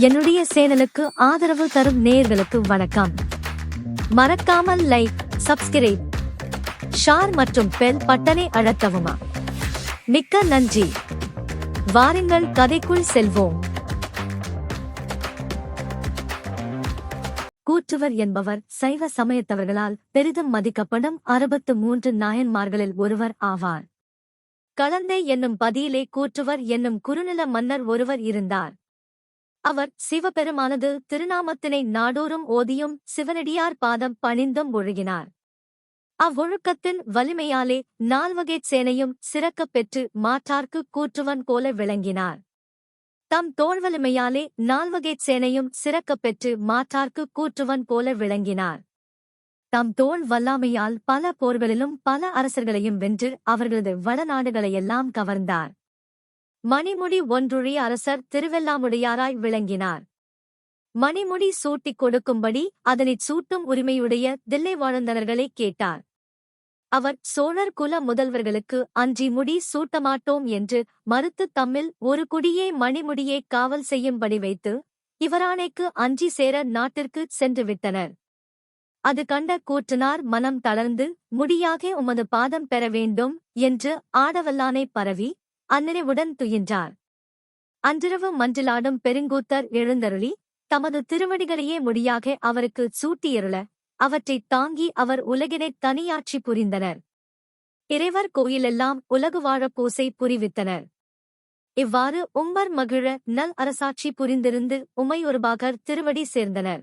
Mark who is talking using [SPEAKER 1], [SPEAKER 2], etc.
[SPEAKER 1] என்னுடைய சேனலுக்கு ஆதரவு தரும் நேர்களுக்கு வணக்கம். மறக்காமல் லைக் சப்ஸ்கிரைப் ஷார் மற்றும் பெல் பட்டனை அழுத்தவுமா. மிக்க நன்றி. வாருங்கள் கதைக்குள் செல்வோம். கூற்றுவர் என்பவர் சைவ சமயத்தவர்களால் பெரிதும் மதிக்கப்படும் அறுபத்து மூன்று நாயன்மார்களில் ஒருவர் ஆவார். கலந்தை என்னும் பதியிலே கூற்றுவர் என்னும் குறுநில மன்னர் ஒருவர் இருந்தார். அவர் சிவபெருமானது திருநாமத்தினை நாடோறும் ஓதியும் சிவனடியார் பாதம் பணிந்தும் ஒழுகினார். அவ்வொழுக்கத்தின் வலிமையாலே நால்வகைச் சேனையும் சிறக்கப் பெற்று மாற்றார்க்கு கூற்றுவன் போல விளங்கினார். தம் தோல்வலிமையாலே நால்வகைச் சேனையும் சிறக்கப் பெற்று மாற்றார்க்கு கூற்றுவன் போல விளங்கினார். தம் தோள் வல்லாமையால் பல போர்களிலும் பல அரசர்களையும் வென்று அவர்களது வடநாடுகளையெல்லாம் கவர்ந்தார். மணிமுடி ஒன்றுழி அரசர் திருவெல்லாமுடையாராய் விளங்கினார். மணிமுடி சூட்டிக் கொடுக்கும்படி அதனைச் சூட்டும் உரிமையுடைய தில்லை வாழ்ந்தனர்களை கேட்டார். அவர் சோழர் குல முதல்வர்களுக்கு அன்றி முடி சூட்டமாட்டோம் என்று மறுத்து தம்மில் ஒரு குடியே மணிமுடியை காவல் செய்யும்படி வைத்து இவராணைக்கு அஞ்சி சேர நாட்டிற்கு சென்று விட்டனர் அது கண்ட கூற்றனார் மனம் தளர்ந்து முடியாக உமது பாதம் பெற வேண்டும் என்று ஆடவல்லானை பரவி அந்நினைவுடன் துயின்றார். அன்றிரவு மஞ்சளாடும் பெருங்கூத்தர் எழுந்தருளி தமது திருவடிகளையே முடியாக அவருக்கு சூட்டியருள அவற்றைத் தாங்கி அவர் உலகினைத் தனியாட்சி புரிந்தனர். இறைவர் கோயிலெல்லாம் உலகு வாழப் பூசை புரிவித்தனர். இவ்வாறு உம்மர் மகிழ நல் அரசாட்சி புரிந்திருந்து உமையொருபாகர் திருவடி சேர்ந்தனர்.